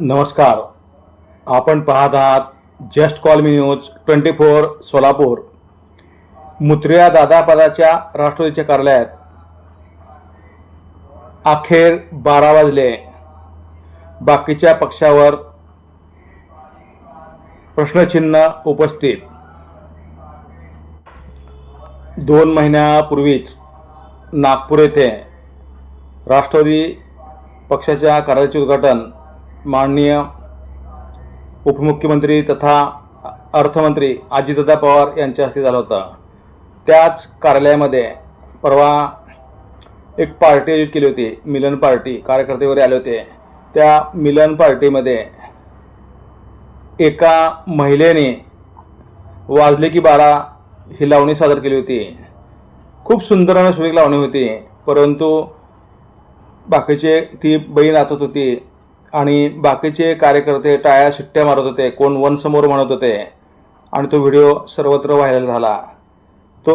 नमस्कार. आपण पाहत आहात just call me news twenty four Solapur. मुत्रिया दादा पदाच्या राष्ट्रवादीच्या कार्यालयात अखेर बारा वाजले. बाकीच्या पक्षावर प्रश्नचिन्ह उपस्थित. दोन महिन्यापूर्वीच नागपूर येथे राष्ट्रवादी पक्षाच्या कार्यालयाचे उद्घाटन माननीय उपमुख्यमंत्री तथा अर्थमंत्री अजितदादा पवार यांच्या हस्ते झालं होतं. त्याच कार्यालयामध्ये परवा एक पार्टी आयोजित केली होती मिलन पार्टी कार्यकर्ते वगैरे आले होते. त्या मिलन पार्टीमध्ये एका महिलेने वाजले की बारा ही लावणी सादर केली होती. खूप सुंदर आणि सुरेख लावणी होती परंतु बाकीचे ती बाई नाचत होती. आणि बाकीचे कार्यकर्ते टाळ्या शिट्ट्या मारत होते. कोण वन समोर म्हणत होते. आणि तो व्हिडिओ सर्वत्र व्हायरल झाला. तो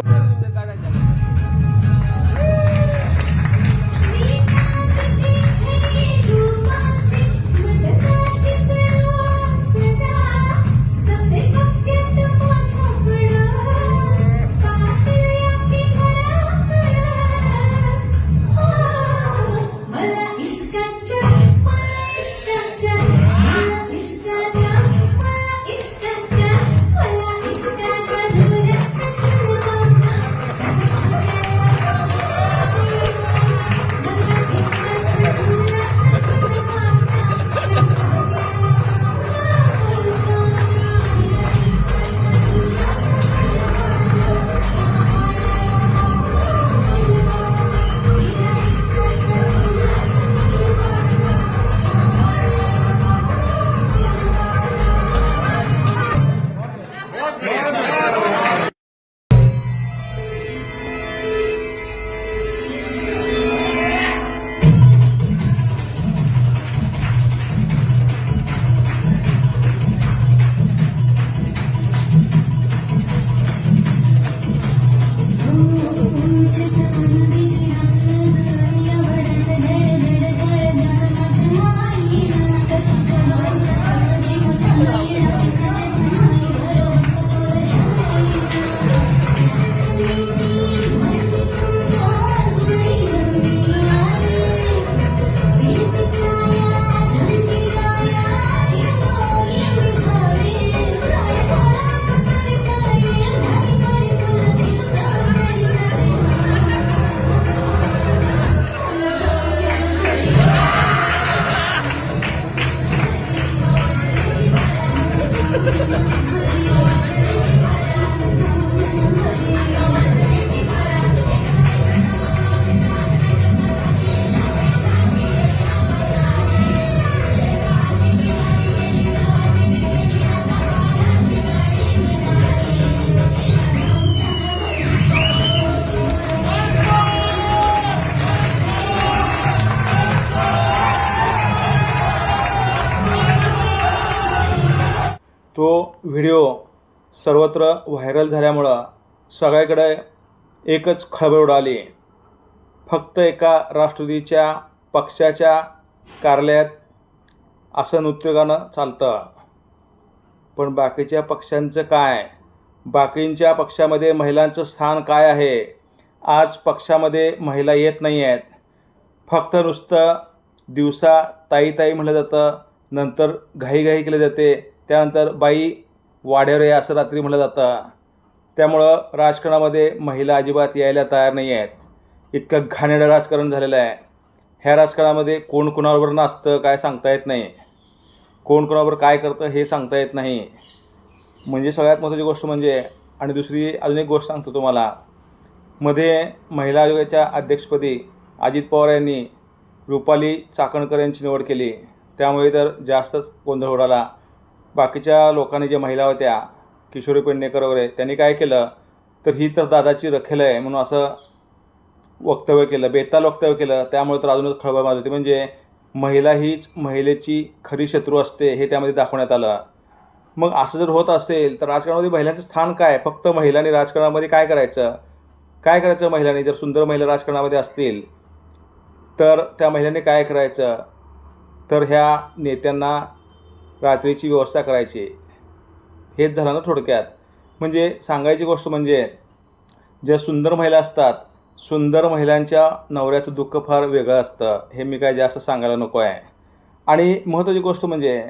सर्वत्र व्हायरल झाल्यामुळं सगळ्याकडे एकच खळबळ उडाली. फक्त एका राष्ट्रवादीच्या पक्षाच्या कार्यालयात असं नृत्यगानं चालतं. पण बाकीच्या पक्षांचं काय? बाकींच्या पक्षामध्ये महिलांचं स्थान काय आहे? आज पक्षामध्ये महिला येत नाही आहेत फक्त नुसतं दिवसा ताई ताई म्हटलं जातं नंतर घाईघाई केली जाते. त्यानंतर बाई वाड्यावर या असं रात्री म्हटलं जातं. त्यामुळं राजकारणामध्ये महिला अजिबात यायला तयार नाही आहेत. इतकं घाणेरडं राजकारण झालेलं आहे. ह्या राजकारणामध्ये कोण कोणाबरोबर नाचतं काय सांगता येत नाही. कोण कोणाबरोबर काय करतं हे सांगता येत नाही. म्हणजे सगळ्यात महत्त्वाची गोष्ट म्हणजे आणि दुसरी अजून एक गोष्ट सांगतो तुम्हाला. मध्ये महिला आयोगाच्या अध्यक्षपदी अजित पवार यांनी रुपाली चाकणकर यांची निवड केली. त्यामुळे तर जास्तच गोंधळ उडाला. बाकीच्या लोकांनी ज्या महिला होत्या किशोरी पेडणेकर वगैरे त्यांनी काय केलं? तर ही तर दादाची रखेल आहे म्हणून असं वक्तव्य केलं बेताल वक्तव्य केलं. त्यामुळे तर अजूनच खळबळ माजली होती. म्हणजे महिला हीच महिलेची खरी शत्रू असते हे त्यामध्ये दाखवण्यात आलं. मग असं जर होत असेल तर राजकारणामध्ये महिलांचं स्थान काय? फक्त महिलांनी राजकारणामध्ये काय करायचं? काय करायचं महिलांनी? जर सुंदर महिला राजकारणामध्ये असतील तर त्या महिलांनी काय करायचं? तर ह्या नेत्यांना रात्रीची व्यवस्था करायची. हेच झालं ना थोडक्यात. म्हणजे सांगायची गोष्ट म्हणजे ज्या सुंदर महिला असतात सुंदर महिलांच्या नवऱ्याचं दुःख फार वेगळं असतं. हे मी काय जास्त सांगायला नको आहे. आणि महत्त्वाची गोष्ट म्हणजे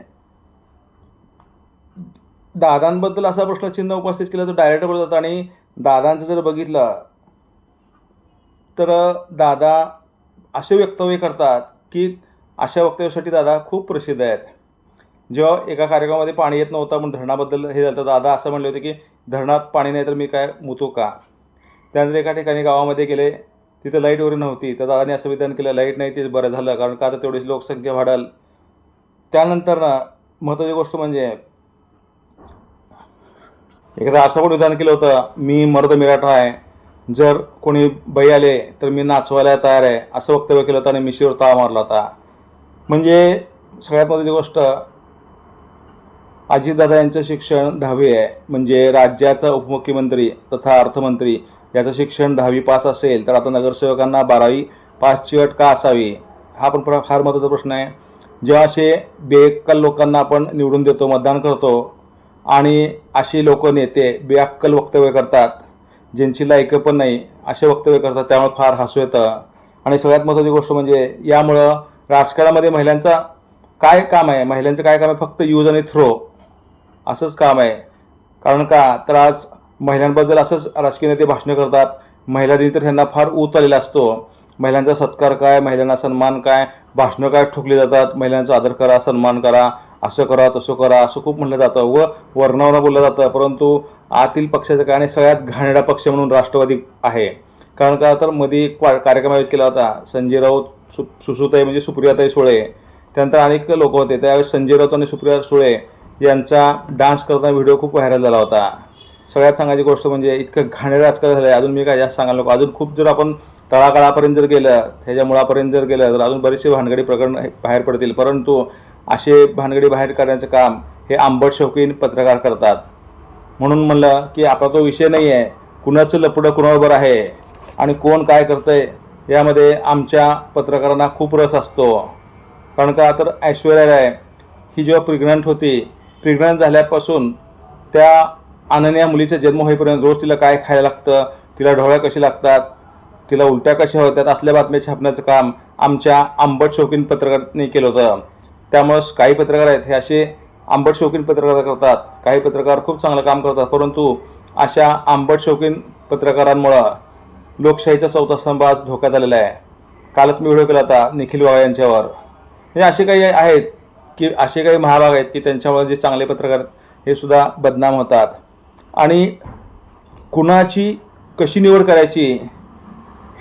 दादांबद्दल असा प्रश्नचिन्ह उपस्थित केलं तर डायरेक्ट बोलतात. आणि दादांचं जर बघितलं तर दादा असे वक्तव्य करतात की अशा वक्तव्यासाठी दादा खूप प्रसिद्ध आहेत. जेव्हा एका कार्यक्रमामध्ये पाणी येत नव्हतं पण धरणाबद्दल हे झालं तर दादा असं म्हणले होते की धरणात पाणी नाही तर मी काय मुतो का? त्यानंतर एका ठिकाणी गावामध्ये गेले तिथं लाइट वगैरे नव्हती तर दादाने असं विधान केलं लाइट नाही तेच बरं झालं कारण का आता तेवढीच लोकसंख्या वाढल. त्यानंतर ना महत्त्वाची गोष्ट म्हणजे एकदा असं पण विधान केलं होतं मी मर्द मिराठा आहे जर कोणी बाई आले तर मी नाचवायला तयार आहे असं वक्तव्य केलं होतं आणि मिशीवर ताळ मारला होता. म्हणजे सगळ्यात महत्त्वाची गोष्ट अजितदादा यांचं शिक्षण दहावी आहे. म्हणजे राज्याचा उपमुख्यमंत्री तथा अर्थमंत्री याचं शिक्षण दहावी पास असेल तर आता नगरसेवकांना बारावी पासची अट का असावी? हा पण फार महत्त्वाचा प्रश्न आहे. जेव्हा असे बेअक्कल लोकांना आपण निवडून देतो मतदान करतो आणि अशी लोक नेते बेअक्कल वक्तव्य करतात ज्यांची लायकं पण नाही असे वक्तव्य करतात त्यामुळे फार हसू येतं. आणि सगळ्यात महत्त्वाची गोष्ट म्हणजे यामुळं राजकारणामध्ये महिलांचा काय काम आहे? महिलांचं काय काम आहे? फक्त यूज आणि थ्रो असंच काम आहे. कारण का? तर आज महिलांबद्दल असंच राजकीय नेते भाषणं करतात. महिला दिन तर ह्यांना फार ऊत आलेला असतो. महिलांचा सत्कार काय? महिलांना सन्मान काय? भाषणं काय ठोकली जातात? महिलांचा आदर करा सन्मान करा. असं करा तसं करा असं खूप म्हणलं जातं व वर्णावना बोललं जातं. परंतु आतील पक्षाचं काय आणि सगळ्यात घाणेरडा पक्ष म्हणून राष्ट्रवादी आहे. कारण का? तर मध्ये एक कार्यक्रम आयोजित केला होता. संजय राऊत सु सुसुताई म्हणजे सुप्रियाताई सुळे. त्यानंतर अनेक लोक होते. त्यावेळेस संजय राऊत आणि सुप्रिया सुळे यांचा डान्स करताना व्हिडिओ खूप व्हायरल झाला होता. सगळ्यात सांगायची गोष्ट म्हणजे इतकं घाणेरडं राजकारण झालं आहे अजून मी काय जास्त सांगायला नको. अजून खूप जर आपण तळागाळापर्यंत जर गेलं ह्याच्या मुळापर्यंत जर गेलं तर अजून बरेचसे भानगडी प्रकरण बाहेर पडतील. परंतु असे भानगडी बाहेर काढण्याचं काम हे आंबट शौकीन पत्रकार करतात. म्हणून म्हणलं की आपला तो विषय नाही आहे कुणाचं लपडं कुणाबरोबर आहे? आणि कोण काय करतंय? यामध्ये आमच्या पत्रकारांना खूप रस असतो. कारण का? तर ऐश्वर्या राय ही जेव्हा प्रेग्नंट होती प्रेग्नंट झाल्यापासून त्या अनन्या मुलीचा जन्म होईपर्यंत रोज तिला काय खायला लागतं तिला ढोळ्या कशी लागतात तिला उलट्या कशा होतात असल्या बातम्या छापण्याचं काम आमच्या आंबट शौकीन पत्रकारांनी केलं होतं. त्यामुळं काही पत्रकार आहेत हे असे आंबट शौकीन पत्रकार करतात काही पत्रकार खूप चांगलं काम करतात परंतु अशा आंबट शौकीन पत्रकारांमुळं लोकशाहीचा चौथा स्तंभ आज धोक्यात आलेला आहे. कालच मी व्हिडिओ केला होता निखिल वाळ यांच्यावर. हे असे काही आहेत की असे काही महाभाग आहेत की त्यांच्यामुळे जे चांगले पत्रकार हे सुद्धा बदनाम होतात. आणि कुणाची कशी निवड करायची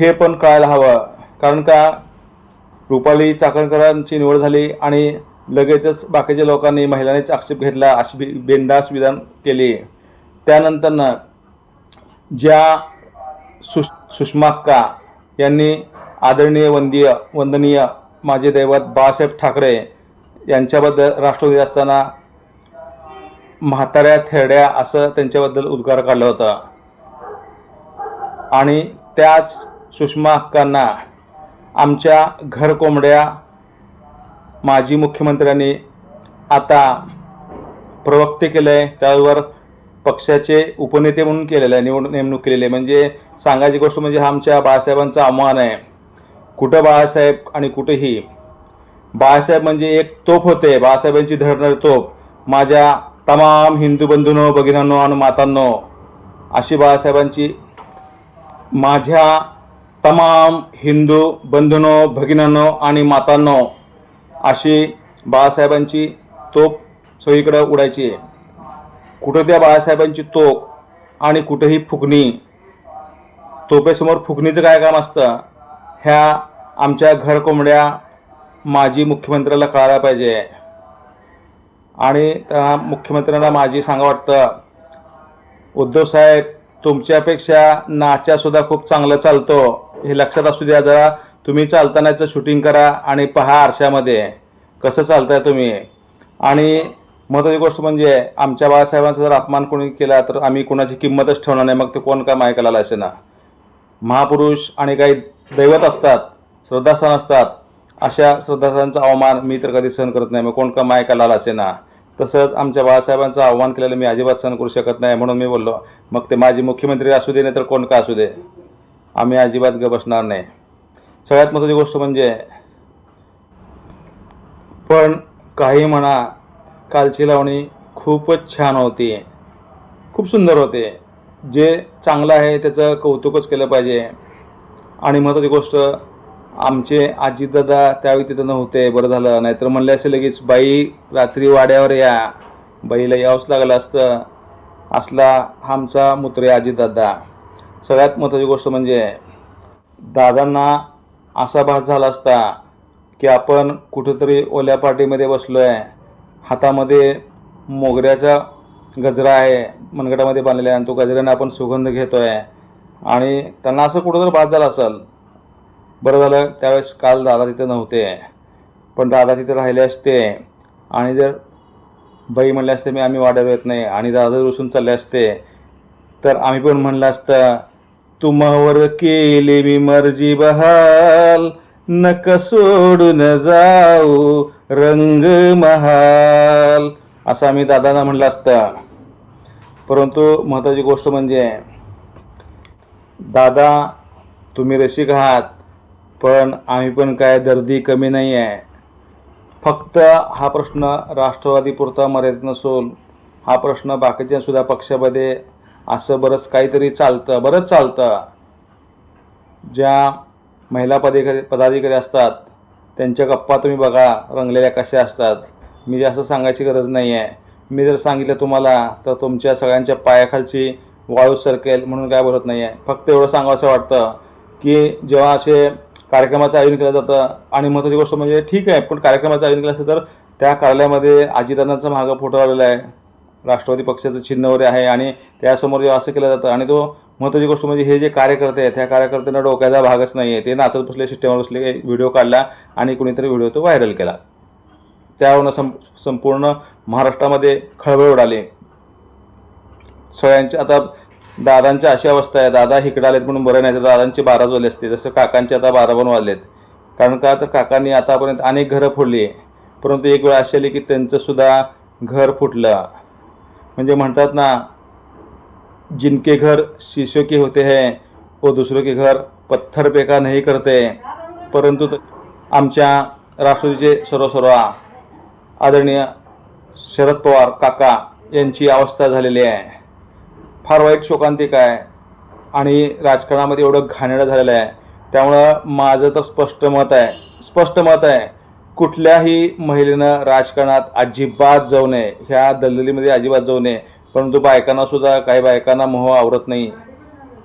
हे पण कळायला हवं. कारण का रुपाली चाकणकरांची निवड झाली आणि लगेचच बाकीच्या लोकांनी महिलांनीच आक्षेप घेतला अशी बी- विधान केली. त्यानंतरनं ज्या सुष सुषमाक्का यांनी आदरणीय वंदीय वंदनीय माझे दैवत बाळासाहेब ठाकरे यांच्याबद्दल राष्ट्रवादी असताना म्हाताऱ्या थेरड्या असं त्यांच्याबद्दल उद्गार काढलं होतं. आणि त्याच सुषमा अक्कांना आमच्या घर कोंबड्या माजी मुख्यमंत्र्यांनी आता प्रवक्ते केलं आहे त्यावर पक्षाचे उपनेते म्हणून केलेलं आहे निवड नेमणूक केलेली आहे. म्हणजे सांगायची गोष्ट म्हणजे हा आमच्या बाळासाहेबांचा अवमान आहे. कुठं बाळासाहेब आणि कुठेही बाळासाहेब म्हणजे एक तोफ होते. बाळासाहेबांची धरणारी तोफ. माझ्या तमाम हिंदू बंधूंनो भगिनांनो आणि मातांनो अशी बाळासाहेबांची माझ्या तमाम हिंदू बंधूंनो भगिनांनो आणि मातांनो अशी बाळासाहेबांची तोप सोयीकडं उडायची कुठं त्या बाळासाहेबांची तोप आणि कुठेही फुकणी तोपेसमोर फुकणीचं काय काम असतं? ह्या आमच्या घरकोंबड्या माजी मुख्यमंत्र्याला कळायला पाहिजे. आणि त्या मुख्यमंत्र्यांना माझी सांगा वाटतं उद्धव साहेब तुमच्यापेक्षा नाच्यासुद्धा खूप चांगलं चालतो. हे लक्षात असू द्या जरा तुम्ही चालतानाचं शूटिंग करा आणि पहा आरशामध्ये कसं चालताय तुम्ही. आणि महत्त्वाची गोष्ट म्हणजे आमच्या बाळासाहेबांचा जर अपमान कोणी केला तर आम्ही कोणाची किंमतच ठेवणार नाही. मग ते कोण काय ऐकायला असे ना? महापुरुष आणि काही दैवत असतात श्रद्धास्थान असतात. अशा श्रद्धांचा अवमान मी तर कधी सहन करत नाही. मग कोण का मायका लाल असे ना? तसंच आमच्या बाळासाहेबांचं आव्हान केलेलं मी अजिबात सहन करू शकत नाही म्हणून मी बोललो मग ते माझे मुख्यमंत्री असू दे नाही तर कोण का असू दे? आम्ही अजिबात ग बसणार नाही. सगळ्यात महत्त्वाची गोष्ट म्हणजे पण काही म्हणा कालची लावणी खूपच छान होती. खूप सुंदर होते. जे चांगलं आहे त्याचं कौतुकच केलं पाहिजे. आणि महत्त्वाची गोष्ट आमचे आजीदादा त्यावेळी तिथं नव्हते बरं झालं. नाहीतर म्हणले असे लगेच बाई रात्री वाड्यावर या. बाईला यावंच लागलं असतं. असला हा आमचा मुत्रे आजीदादा सगळ्यात महत्त्वाची गोष्ट म्हणजे दादांना असा भास झाला असता की आपण कुठंतरी ओल्या पार्टीमध्ये बसलो आहे हातामध्ये मोगऱ्याचा गजरा आहे मनगटामध्ये बांधलेला आहे आणि तो गजऱ्याने आपण सुगंध घेतो आहे आणि त्यांना असं कुठंतरी भास झाला असेल. बरं झालं त्यावेळेस काल दादा तिथे नव्हते. पण दादा तिथे राहिले असते. आणि जर बाई म्हणले असते मी आम्ही वाड्यावर येत नाही. आणि दादा रुसून चालले असते तर आम्ही पण म्हणलं असतं तुम्हावर केली मी मर्जी बहाल नक सोडून जाऊ रंग महाल. असं आम्ही दादांना म्हणलं असतं. परंतु महत्त्वाची गोष्ट म्हणजे दादा तुम्ही रसिक आहात पण आम्ही पण काय दर्दी कमी नाही आहे. फक्त हा प्रश्न राष्ट्रवादीपुरता मर्यादित नसून हा प्रश्न बाकीच्या सुद्धा पक्षामध्ये असं बरंच काहीतरी चालतं बरंच चालतं. ज्या महिला पदाधिकारी पदाधिकारी असतात त्यांच्या गप्पा तुम्ही बघा रंगलेल्या कशा असतात. मी जास्त सांगायची गरज नाही आहे मी जर सांगितलं तुम्हाला तर तुमच्या सगळ्यांच्या पायाखालची वाळू सरकेल म्हणून काय बोलत नाही आहे फक्त एवढं सांगावंसं वाटतं की जेव्हा असे कार्यक्रमाचं आयोजन केलं जातं. आणि महत्त्वाची गोष्ट म्हणजे ठीक आहे पण कार्यक्रमाचं आयोजन केलं असेल तर त्या कार्यालयामध्ये आजीदादांचा मागं फोटो आलेला आहे. राष्ट्रवादी पक्षाचं चिन्ह वगैरे आहे आणि त्यासमोर जेव्हा असं केलं जातं. आणि तो महत्त्वाची गोष्ट म्हणजे हे जे कार्यकर्ते आहेत त्या कार्यकर्त्यांना डोक्याचा भागच नाही आहे ते नाचत बसले सिस्टमवर बसले व्हिडिओ काढला आणि कुणीतरी व्हिडिओ तो व्हायरल केला. त्यावरून सं संपूर्ण महाराष्ट्रामध्ये खळबळ उडाली. सगळ्यांचे आता दादांच्या अशी अवस्था आहे. दादा हिकडे आलेत म्हणून बरं नाही तर दादांची बारा वाजले असते जसं काकांचे आता बारा पण वाजलेत कारण का? तर काकांनी आतापर्यंत अनेक घरं फोडली परंतु एक वेळ अशी आली की त्यांचंसुद्धा घर फुटलं. म्हणजे म्हणतात ना जिनके घर शीशो के होते है व दुसरं के घर पत्थर नाही करते. परंतु त- आमच्या राष्ट्रवादीचे सर्वसर्वा आदरणीय शरद पवार काका यांची अवस्था झालेली आहे. फार वाईट शोकांतिक आहे आणि राजकारणामध्ये एवढं घाणेरडं झालेलं आहे. त्यामुळं माझं तर स्पष्ट मत आहे. स्पष्ट मत आहे कुठल्याही महिलेनं राजकारणात अजिबात जाऊ नये. ह्या दलदलीमध्ये अजिबात जाऊ नये. परंतु बायकांना सुद्धा काही बायकांना मोह आवरत नाही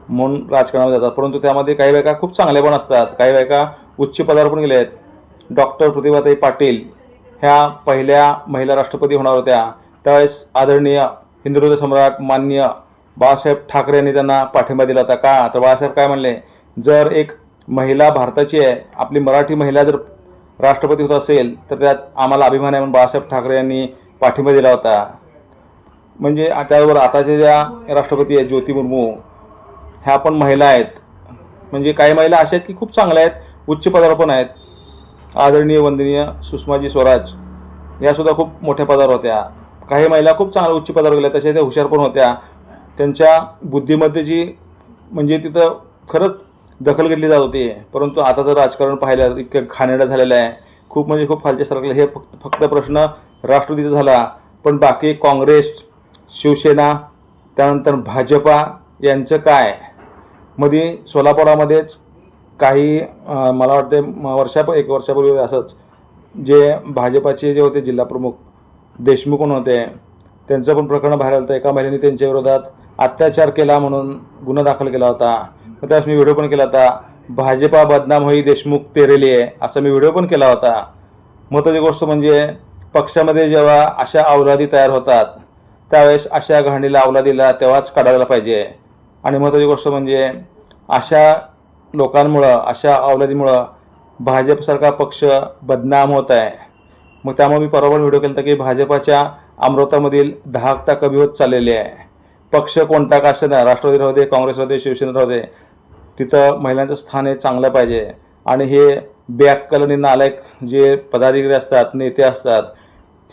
म्हणून राजकारणामध्ये जातात. परंतु त्यामध्ये काही बायका खूप चांगल्या पण असतात. काही बायका उच्च पदावर पण गेल्या आहेत डॉक्टर प्रतिभाताई पाटील ह्या पहिल्या महिला राष्ट्रपती होणार होत्या. त्यावेळेस आदरणीय हिंदुत्व सम्राट मान्य बाळासाहेब ठाकरे यांनी त्यांना पाठिंबा दिला होता का? तर बाळासाहेब काय म्हणले? जर एक महिला भारताची आहे आपली मराठी महिला जर राष्ट्रपती होत असेल तर त्यात आम्हाला अभिमान आहे म्हणून बाळासाहेब ठाकरे यांनी पाठिंबा दिला होता. म्हणजे त्याबरोबर आताच्या ज्या राष्ट्रपती आहेत ज्योती मुर्मू ह्या पण महिला आहेत. म्हणजे काही महिला अशा आहेत की खूप चांगल्या आहेत उच्च पदावर पण आहेत. आदरणीय वंदनीय सुषमाजी स्वराज यासुद्धा खूप मोठ्या पदावर होत्या. काही महिला खूप चांगल्या उच्च पदावर गेल्या तशा त्या हुशार पण होत्या. त्यांच्या बुद्धिमत्तेची म्हणजे तिथं खरंच दखल घेतली जात होती. परंतु आताचं राजकारण पाहिलं इतकं घाणेरडं झालेलं आहे. खूप म्हणजे खूप खालच्या सरकलं. हे फक्त फक्त प्रश्न राष्ट्रवादीचा झाला. पण बाकी काँग्रेस शिवसेना त्यानंतर भाजपा यांचं काय? मध्ये सोलापुरामध्येच काही मला वाटते वर्षा एक वर्षापूर्वी असंच जे भाजपाचे जे होते जिल्हाप्रमुख देशमुख होते त्यांचं पण प्रकरण बाहेर आलं होतं. एका महिलेने त्यांच्या विरोधात अत्याचार केला म्हणून गुन्हा दाखल केला होता. मग त्यावेळेस मी व्हिडिओ पण केला होता. भाजपा बदनाम होई देशमुख तेरेली आहे असा मी व्हिडिओ पण केला होता. महत्त्वाची गोष्ट म्हणजे पक्षामध्ये जेव्हा अशा अवलादी तयार होतात त्यावेळेस अशा घाणीला अवलादीला तेव्हाच काढायला पाहिजे. आणि महत्त्वाची गोष्ट म्हणजे अशा लोकांमुळं अशा अवलादीमुळं भाजपसारखा पक्ष बदनाम होत आहे. मग त्यामुळे मी परवा व्हिडिओ केला होता की भाजपाच्या अमृतामधील धाकता कमी होत चाललेली आहे. पक्ष कोणता का असेना राष्ट्रवादी राहू दे काँग्रेस राहू दे शिवसेना राहू दे. तिथं महिलांचं स्थान हे चांगलं पाहिजे. आणि हे बॅककल आणि नालायक जे पदाधिकारी असतात नेते असतात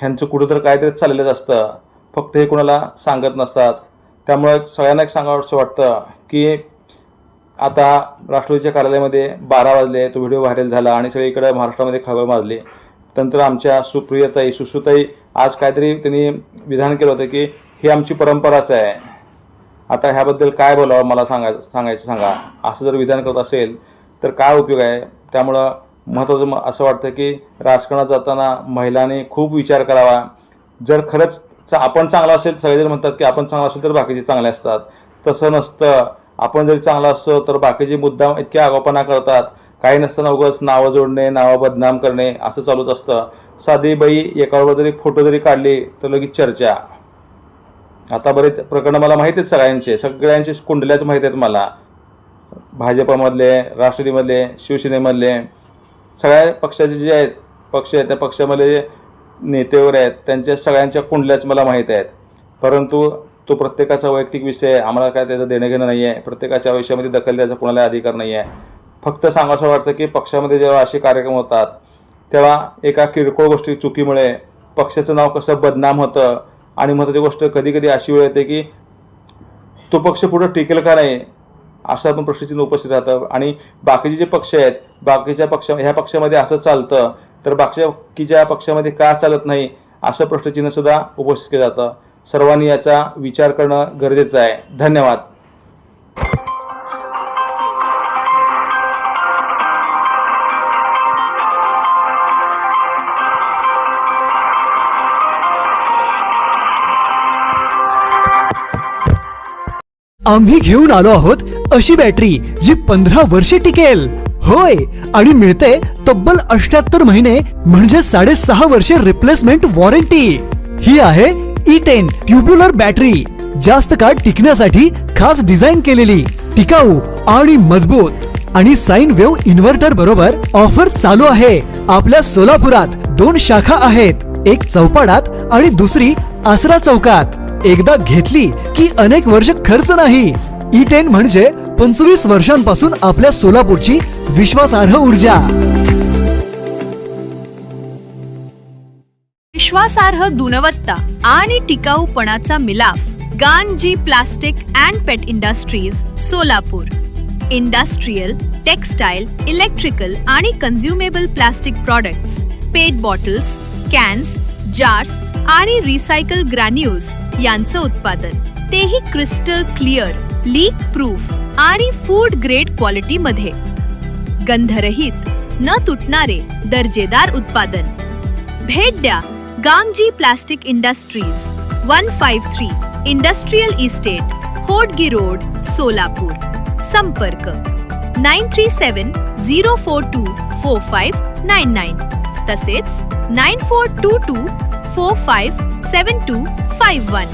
ह्यांचं कुठं तर काहीतरी चाललेलंच असतं. फक्त हे कोणाला सांगत नसतात. त्यामुळे सगळ्यांना एक सांगावंसं वाटतं की आता राष्ट्रवादीच्या कार्यालयामध्ये बारा वाजले तो व्हिडिओ व्हायरल झाला आणि सगळीकडे महाराष्ट्रामध्ये खबर माजली. नंतर आमच्या सुप्रियताई सुश्रुताई आज काहीतरी त्यांनी विधान केलं होतं की ही आमची परंपराच आहे. आता ह्याबद्दल काय बोलावं मला सांगा सांगायचं सांगा. असं जर विधान करत असेल तर काय उपयोग आहे? त्यामुळं महत्त्वाचं म- असं वाटतं की राजकारणात जाताना महिलांनी खूप विचार करावा. जर खरंच चा- आपण चांगला असेल सगळेजण म्हणतात की आपण चांगला असेल तर बाकीचे चांगले असतात. तसं नसतं. आपण जरी चांगला असतो तर बाकीचे मुद्दाम इतके आगाऊपणा करतात. काही नसताना उगाच नावं जोडणे नावं बदनाम करणे असं चालूच असतं. साधी बाई एकावर जरी फोटो जरी काढली तर लगेच चर्चा. आता बरेच प्रकरणं मला माहिती आहेत सगळ्यांचे. सगळ्यांचे कुंडल्याच माहीत आहेत मला. भाजपामधले राष्ट्रवादीमधले शिवसेनेमधले सगळ्या पक्षाचे जे आहेत पक्ष आहेत त्या पक्षामध्ये जे नेते वगैरे आहेत त्यांच्या सगळ्यांच्या कुंडल्याच मला माहीत आहेत. परंतु तो प्रत्येकाचा वैयक्तिक विषय आहे. आम्हाला काय त्याचं देणं घेणं नाही आहे प्रत्येकाच्या आयुष्यामध्ये दखल द्यायचा कोणाला अधिकार नाही आहे फक्त सांगावं वाटतं की पक्षामध्ये जेव्हा असे कार्यक्रम होतात तेव्हा एका किरकोळ गोष्टी चुकीमुळे पक्षाचं नाव कसं बदनाम होतं आणि महत्त्वाची गोष्ट कधी कधी अशी वेळ येते की तो पक्ष पुढं टिकेल का नाही असा पण प्रश्नचिन्ह उपस्थित राहतं आणि बाकीचे जे पक्ष आहेत बाकीच्या पक्ष ह्या पक्षामध्ये असं चालतं तर बाकीच्या पक्षामध्ये का चालत नाही असं प्रश्नचिन्ह सुद्धा उपस्थित केलं जातं. सर्वांनी याचा विचार करणं गरजेचं आहे. धन्यवाद. आम्ही घेऊन आलो आहोत अशी बॅटरी जी पंधरा वर्षे टिकेल. होय आणि मिळते तब्बल अष्ट्याहत्तर महिने म्हणजे साडेसहा वर्षे रिप्लेसमेंट वॉरंटी ही आहे ई टेन ट्युब्युलर बॅटरी जास्त काळ टिकण्यासाठी खास डिझाईन केलेली. टिकाऊ आणि मजबूत. आणि साइन वेव्ह इन्व्हर्टर बरोबर ऑफर चालू आहे. आपल्या सोलापुरात दोन शाखा आहेत. एक चौपाडात आणि दुसरी आसरा चौकात. एकदा घेतली की अनेक वर्ष खर्च नाही. E ई टेन म्हणजे पंचवीस वर्षांपासून आपल्या सोलापूरची विश्वासार्ह ऊर्जा. विश्वासार्ह गुणवत्ता आणि टिकाऊपणाचा मिलाफ Ganji plastic and pet industries Solapur. Industrial textile electrical आणि consumable plastic products pet bottles cans jars आणि रिसायकल ग्रॅन्युल्स यांचं उत्पादन. तेही क्रिस्टल क्लिअर लीक प्रूफ आणि फूड ग्रेड क्वालिटीमध्ये गंधरहित न तुटणारे दर्जेदार उत्पादन. भेट द्या Gangji plastic industries one five three industrial estate Hodgi road Solapur. संपर्क nine three seven zero four two four five nine nine तसेच नाईन फोर टू टू 457251.